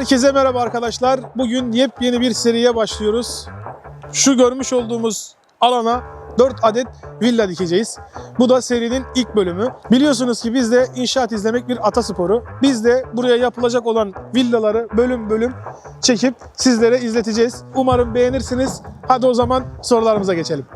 Herkese merhaba arkadaşlar. Bugün yepyeni bir seriye başlıyoruz. Şu görmüş olduğumuz alana 4 adet villa dikeceğiz. Bu da serinin ilk bölümü. Biliyorsunuz ki bizde inşaat izlemek bir atasporu. Biz de buraya yapılacak olan villaları bölüm bölüm çekip sizlere izleteceğiz. Umarım beğenirsiniz. Hadi o zaman sorularımıza geçelim.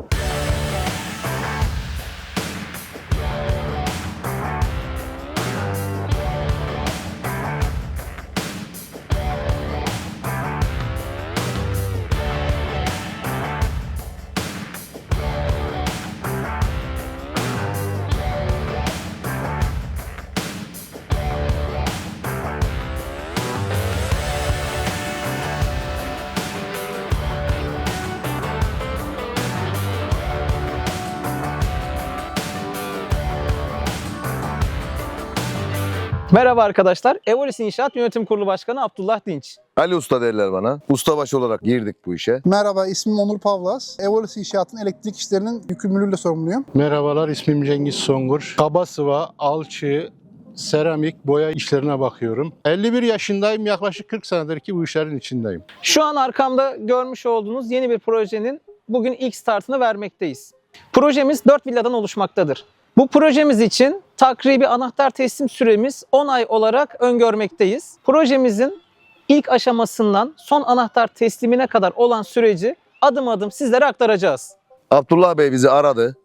Merhaba arkadaşlar. Evolis İnşaat Yönetim Kurulu Başkanı Abdullah Dinç. Ali Usta derler bana. Ustabaşı olarak girdik bu işe. Merhaba, ismim Onur Pavlas. Evolis İnşaat'ın elektrik işlerinin yükümlülüğüyle sorumluyum. Merhabalar, ismim Cengiz Songur. Kaba sıva, alçı, seramik, boya işlerine bakıyorum. 51 yaşındayım, yaklaşık 40 senedir ki bu işlerin içindeyim. Şu an arkamda görmüş olduğunuz yeni bir projenin bugün ilk startını vermekteyiz. Projemiz 4 villadan oluşmaktadır. Bu projemiz için takribi anahtar teslim süremiz 10 ay olarak öngörmekteyiz. Projemizin ilk aşamasından son anahtar teslimine kadar olan süreci adım adım sizlere aktaracağız. Abdullah Bey bizi aradı.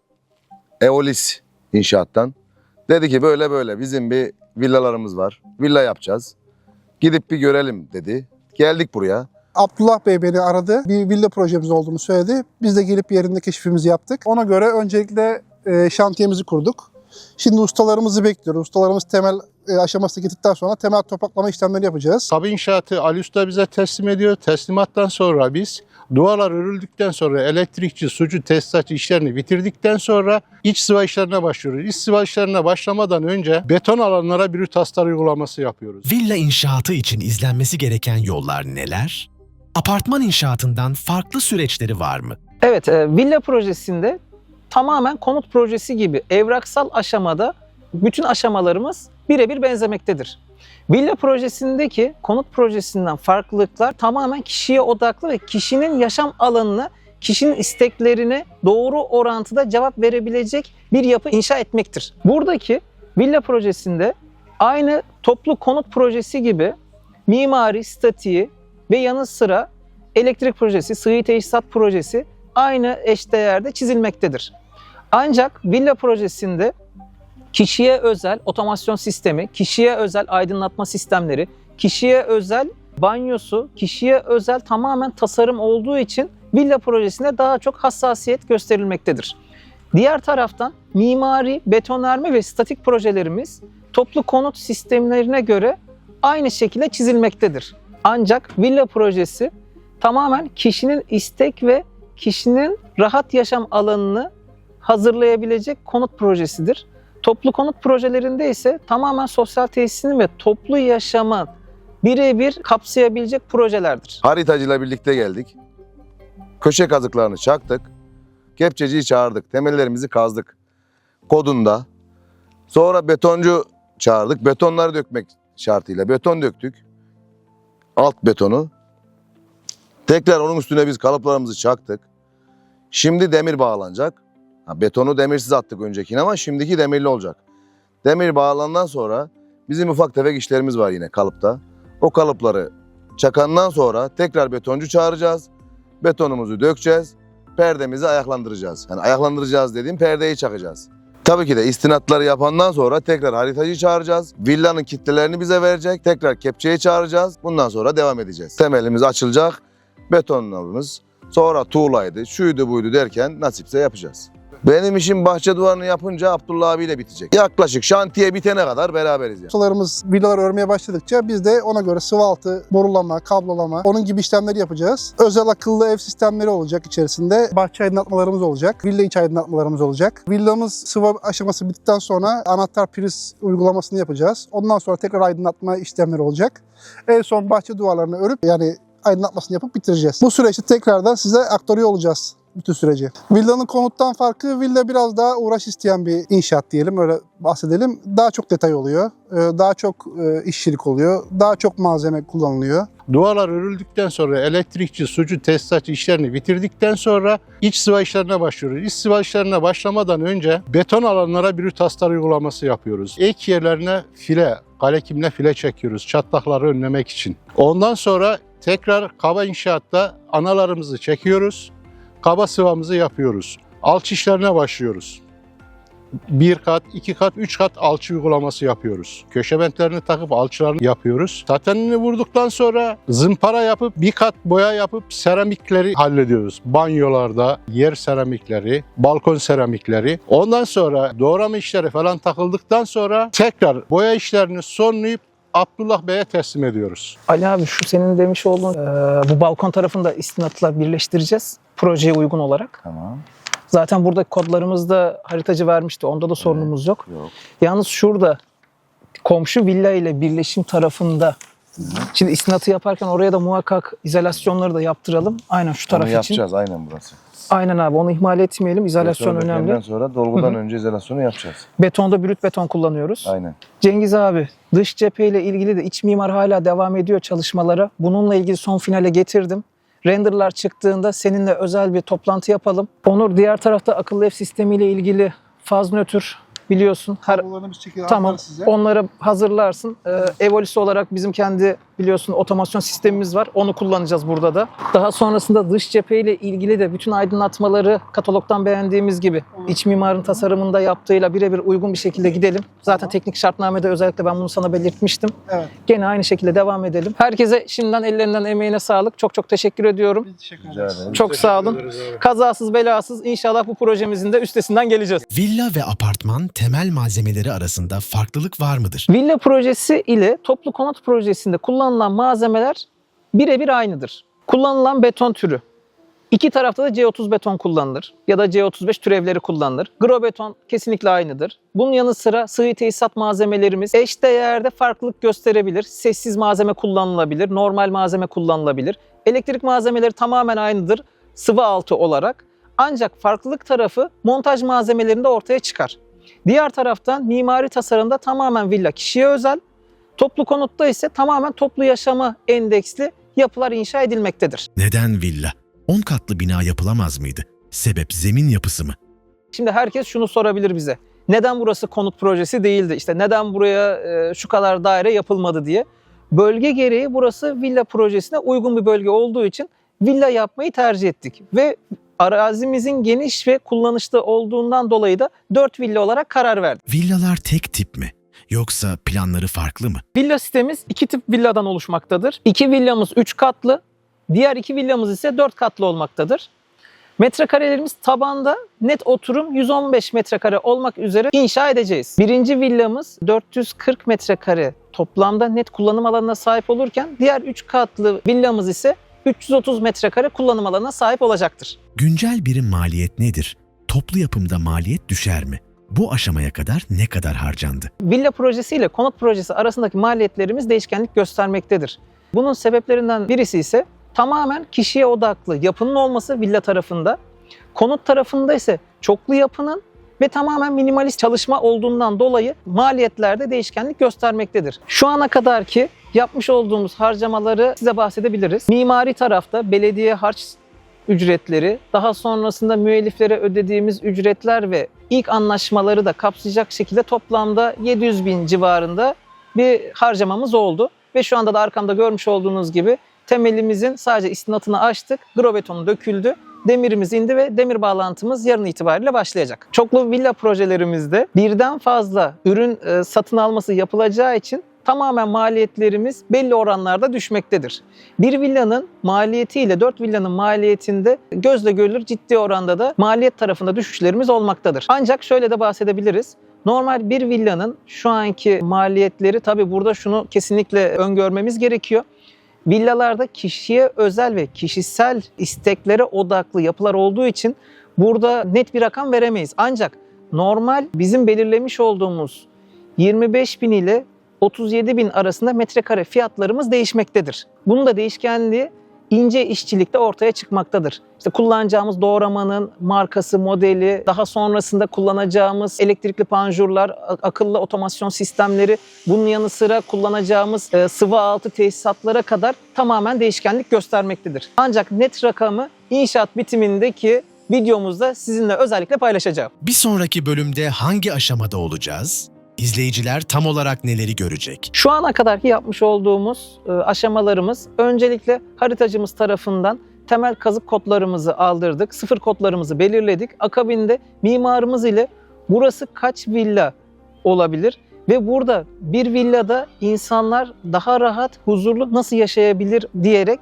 Eolis inşaattan. Dedi ki böyle böyle bizim bir villalarımız var. Villa yapacağız. Gidip bir görelim dedi. Geldik buraya. Abdullah Bey beni aradı. Bir villa projemiz olduğunu söyledi. Biz de gelip yerinde keşfimizi yaptık. Ona göre öncelikle e, şantiyemizi kurduk. Şimdi ustalarımızı bekliyoruz. Ustalarımız temel e, aşamasına gittikten sonra temel topraklama işlemleri yapacağız. Kabı inşaatı Ali Usta bize teslim ediyor. Teslimattan sonra biz duvarlar örüldükten sonra elektrikçi, sucu, tesisatçı işlerini bitirdikten sonra iç sıva işlerine başlıyoruz. İç sıva işlerine başlamadan önce beton alanlara bir taslar uygulaması yapıyoruz. Villa inşaatı için izlenmesi gereken yollar neler? Apartman inşaatından farklı süreçleri var mı? Evet, e, villa projesinde tamamen konut projesi gibi evraksal aşamada bütün aşamalarımız birebir benzemektedir. Villa projesindeki konut projesinden farklılıklar tamamen kişiye odaklı ve kişinin yaşam alanına, kişinin isteklerine doğru orantıda cevap verebilecek bir yapı inşa etmektir. Buradaki villa projesinde aynı toplu konut projesi gibi mimari, statiği ve yanı sıra elektrik projesi, sıvı tesisat projesi aynı eşdeğerde çizilmektedir. Ancak villa projesinde kişiye özel otomasyon sistemi, kişiye özel aydınlatma sistemleri, kişiye özel banyosu, kişiye özel tamamen tasarım olduğu için villa projesine daha çok hassasiyet gösterilmektedir. Diğer taraftan mimari, betonarme ve statik projelerimiz toplu konut sistemlerine göre aynı şekilde çizilmektedir. Ancak villa projesi tamamen kişinin istek ve kişinin rahat yaşam alanını hazırlayabilecek konut projesidir. Toplu konut projelerinde ise tamamen sosyal tesisini ve toplu yaşamı birebir kapsayabilecek projelerdir. Haritacıyla birlikte geldik. Köşe kazıklarını çaktık. Kepçeciyi çağırdık. Temellerimizi kazdık. Kodunda. Sonra betoncu çağırdık. Betonları dökmek şartıyla. Beton döktük. Alt betonu. Tekrar onun üstüne biz kalıplarımızı çaktık. Şimdi demir bağlanacak. Ha, betonu demirsiz attık öncekine ama şimdiki demirli olacak. Demir bağlandan sonra bizim ufak tefek işlerimiz var yine kalıpta. O kalıpları çakandan sonra tekrar betoncu çağıracağız. Betonumuzu dökeceğiz. Perdemizi ayaklandıracağız. Yani ayaklandıracağız dediğim perdeyi çakacağız. Tabii ki de istinatları yapandan sonra tekrar haritacı çağıracağız. Villanın kitlelerini bize verecek. Tekrar kepçeyi çağıracağız. Bundan sonra devam edeceğiz. Temelimiz açılacak. Betonlarımız sonra tuğlaydı, şuydu buydu derken nasipse yapacağız. Benim işim bahçe duvarını yapınca Abdullah abiyle bitecek. Yaklaşık şantiye bitene kadar beraberiz yani. Ustalarımız villalar örmeye başladıkça biz de ona göre sıvı altı, borulama, kablolama, onun gibi işlemleri yapacağız. Özel akıllı ev sistemleri olacak içerisinde. Bahçe aydınlatmalarımız olacak. Villa içi aydınlatmalarımız olacak. Villamız sıva aşaması bittikten sonra anahtar priz uygulamasını yapacağız. Ondan sonra tekrar aydınlatma işlemleri olacak. En son bahçe duvarlarını örüp yani aydınlatmasını yapıp bitireceğiz. Bu süreçte tekrardan size aktarıyor olacağız. Bütün süreci. Villanın konuttan farkı villa biraz daha uğraş isteyen bir inşaat diyelim öyle bahsedelim. Daha çok detay oluyor. Ee, Daha çok e, işçilik oluyor. Daha çok malzeme kullanılıyor. Duvarlar örüldükten sonra elektrikçi, sucu, tesisatçı işlerini bitirdikten sonra iç sıva işlerine başlıyoruz. İç sıva işlerine başlamadan önce beton alanlara bir taslar uygulaması yapıyoruz. Ek yerlerine file, kalekimle file çekiyoruz çatlakları önlemek için. Ondan sonra tekrar kaba inşaatta analarımızı çekiyoruz. Kaba sıvamızı yapıyoruz. Alç işlerine başlıyoruz. Bir kat, iki kat, üç kat alçı uygulaması yapıyoruz. Köşebentlerini takıp alçılarını yapıyoruz. Satenini vurduktan sonra zımpara yapıp bir kat boya yapıp seramikleri hallediyoruz. Banyolarda yer seramikleri, balkon seramikleri. Ondan sonra doğrama işleri falan takıldıktan sonra tekrar boya işlerini sonlayıp Abdullah Bey'e teslim ediyoruz. Ali abi şu senin demiş olduğun e, bu balkon tarafında istinatla birleştireceğiz projeye uygun olarak. Tamam. Zaten burada kodlarımızda haritacı vermişti. Onda da sorunumuz yok. Yok. Yalnız şurada komşu villa ile birleşim tarafında Şimdi istinatı yaparken oraya da muhakkak izolasyonları da yaptıralım. Aynen şu taraf Onu için. yapacağız aynen burası. Aynen abi onu ihmal etmeyelim. İzolasyon Beton önemli. sonra dolgudan Hı hı. önce izolasyonu yapacağız. Betonda brüt beton kullanıyoruz. Aynen. Cengiz abi dış cepheyle ilgili de iç mimar hala devam ediyor çalışmalara. Bununla ilgili son finale getirdim. Renderlar çıktığında seninle özel bir toplantı yapalım. Onur diğer tarafta akıllı ev sistemiyle ilgili faz nötr biliyorsun. Her, Tamam. size. Onları hazırlarsın. Ee, Evolüsü olarak bizim kendi biliyorsun otomasyon sistemimiz var. Onu kullanacağız burada da. Daha sonrasında dış cepheyle ilgili de bütün aydınlatmaları katalogdan beğendiğimiz gibi iç mimarın tasarımında yaptığıyla birebir uygun bir şekilde gidelim. Zaten Tamam. teknik şartnamede özellikle ben bunu sana belirtmiştim. Evet. Gene aynı şekilde devam edelim. Herkese şimdiden ellerinden emeğine sağlık. Çok çok teşekkür ediyorum. Biz teşekkür ederiz. Çok sağ olun. Kazasız belasız inşallah bu projemizin de üstesinden geleceğiz. Villa ve apartman temel malzemeleri arasında farklılık var mıdır? Villa projesi ile toplu konut projesinde kullanılan malzemeler birebir aynıdır. Kullanılan beton türü. İki tarafta da C30 beton kullanılır ya da C35 türevleri kullanılır. Grobeton kesinlikle aynıdır. Bunun yanı sıra sıvı tesisat malzemelerimiz eş değerde farklılık gösterebilir. Sessiz malzeme kullanılabilir, normal malzeme kullanılabilir. Elektrik malzemeleri tamamen aynıdır sıvı altı olarak. Ancak farklılık tarafı montaj malzemelerinde ortaya çıkar. Diğer taraftan mimari tasarımda tamamen villa kişiye özel, toplu konutta ise tamamen toplu yaşama endeksli yapılar inşa edilmektedir. Neden villa? 10 katlı bina yapılamaz mıydı? Sebep zemin yapısı mı? Şimdi herkes şunu sorabilir bize. Neden burası konut projesi değildi? İşte neden buraya e, şu kadar daire yapılmadı diye. Bölge gereği burası villa projesine uygun bir bölge olduğu için villa yapmayı tercih ettik. Ve arazimizin geniş ve kullanışlı olduğundan dolayı da 4 villa olarak karar verdik. Villalar tek tip mi? Yoksa planları farklı mı? Villa sitemiz iki tip villadan oluşmaktadır. İki villamız 3 katlı, diğer iki villamız ise 4 katlı olmaktadır. Metrekarelerimiz tabanda net oturum 115 metrekare olmak üzere inşa edeceğiz. Birinci villamız 440 metrekare toplamda net kullanım alanına sahip olurken diğer 3 katlı villamız ise 330 metrekare kullanım alanına sahip olacaktır. Güncel birim maliyet nedir? Toplu yapımda maliyet düşer mi? Bu aşamaya kadar ne kadar harcandı? Villa projesi ile konut projesi arasındaki maliyetlerimiz değişkenlik göstermektedir. Bunun sebeplerinden birisi ise tamamen kişiye odaklı yapının olması villa tarafında, konut tarafında ise çoklu yapının ve tamamen minimalist çalışma olduğundan dolayı maliyetlerde değişkenlik göstermektedir. Şu ana kadar ki yapmış olduğumuz harcamaları size bahsedebiliriz. Mimari tarafta belediye harç ücretleri, daha sonrasında müelliflere ödediğimiz ücretler ve ilk anlaşmaları da kapsayacak şekilde toplamda 700 bin civarında bir harcamamız oldu. Ve şu anda da arkamda görmüş olduğunuz gibi temelimizin sadece istinatını açtık, grobetonu döküldü, demirimiz indi ve demir bağlantımız yarın itibariyle başlayacak. Çoklu villa projelerimizde birden fazla ürün e, satın alması yapılacağı için tamamen maliyetlerimiz belli oranlarda düşmektedir. Bir villanın maliyetiyle 4 villanın maliyetinde gözle görülür ciddi oranda da maliyet tarafında düşüşlerimiz olmaktadır. Ancak şöyle de bahsedebiliriz. Normal bir villanın şu anki maliyetleri tabi burada şunu kesinlikle öngörmemiz gerekiyor. Villalarda kişiye özel ve kişisel isteklere odaklı yapılar olduğu için burada net bir rakam veremeyiz. Ancak normal bizim belirlemiş olduğumuz 25 bin ile 37 bin arasında metrekare fiyatlarımız değişmektedir. Bunun da değişkenliği ince işçilikte ortaya çıkmaktadır. İşte kullanacağımız doğramanın markası, modeli, daha sonrasında kullanacağımız elektrikli panjurlar, akıllı otomasyon sistemleri, bunun yanı sıra kullanacağımız e, sıvı altı tesisatlara kadar tamamen değişkenlik göstermektedir. Ancak net rakamı inşaat bitimindeki videomuzda sizinle özellikle paylaşacağım. Bir sonraki bölümde hangi aşamada olacağız? İzleyiciler tam olarak neleri görecek? Şu ana kadarki yapmış olduğumuz e, aşamalarımız öncelikle haritacımız tarafından temel kazık kodlarımızı aldırdık. Sıfır kodlarımızı belirledik. Akabinde mimarımız ile burası kaç villa olabilir ve burada bir villada insanlar daha rahat, huzurlu nasıl yaşayabilir diyerek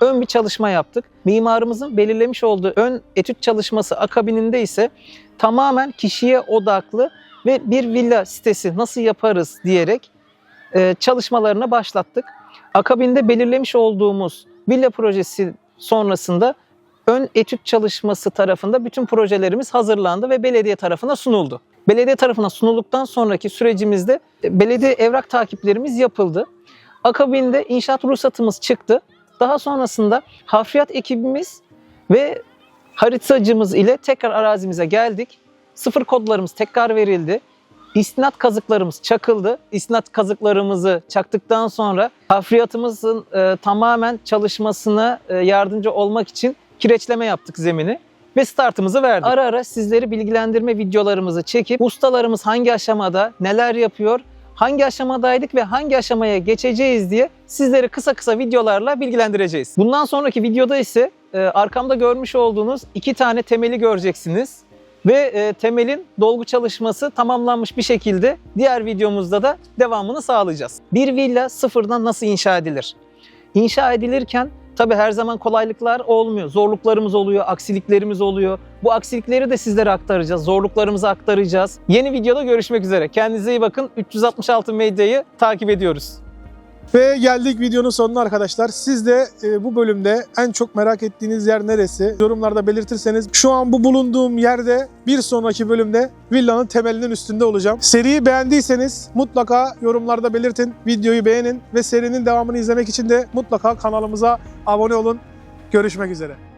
ön bir çalışma yaptık. Mimarımızın belirlemiş olduğu ön etüt çalışması akabininde ise tamamen kişiye odaklı ve bir villa sitesi nasıl yaparız diyerek e, çalışmalarına başlattık. Akabinde belirlemiş olduğumuz villa projesi sonrasında ön etüt çalışması tarafında bütün projelerimiz hazırlandı ve belediye tarafına sunuldu. Belediye tarafına sunulduktan sonraki sürecimizde e, belediye evrak takiplerimiz yapıldı. Akabinde inşaat ruhsatımız çıktı. Daha sonrasında hafriyat ekibimiz ve haritacımız ile tekrar arazimize geldik. Sıfır kodlarımız tekrar verildi. İstinat kazıklarımız çakıldı. İstinat kazıklarımızı çaktıktan sonra hafriyatımızın e, tamamen çalışmasına e, yardımcı olmak için kireçleme yaptık zemini ve startımızı verdik. Ara ara sizleri bilgilendirme videolarımızı çekip ustalarımız hangi aşamada neler yapıyor, hangi aşamadaydık ve hangi aşamaya geçeceğiz diye sizleri kısa kısa videolarla bilgilendireceğiz. Bundan sonraki videoda ise e, arkamda görmüş olduğunuz iki tane temeli göreceksiniz ve e, temelin dolgu çalışması tamamlanmış bir şekilde diğer videomuzda da devamını sağlayacağız. Bir villa sıfırdan nasıl inşa edilir? İnşa edilirken tabi her zaman kolaylıklar olmuyor. Zorluklarımız oluyor, aksiliklerimiz oluyor. Bu aksilikleri de sizlere aktaracağız, zorluklarımızı aktaracağız. Yeni videoda görüşmek üzere. Kendinize iyi bakın. 366 Medya'yı takip ediyoruz. Ve geldik videonun sonuna arkadaşlar. Siz de e, bu bölümde en çok merak ettiğiniz yer neresi? Yorumlarda belirtirseniz şu an bu bulunduğum yerde bir sonraki bölümde villanın temelinin üstünde olacağım. Seriyi beğendiyseniz mutlaka yorumlarda belirtin. Videoyu beğenin ve serinin devamını izlemek için de mutlaka kanalımıza abone olun. Görüşmek üzere.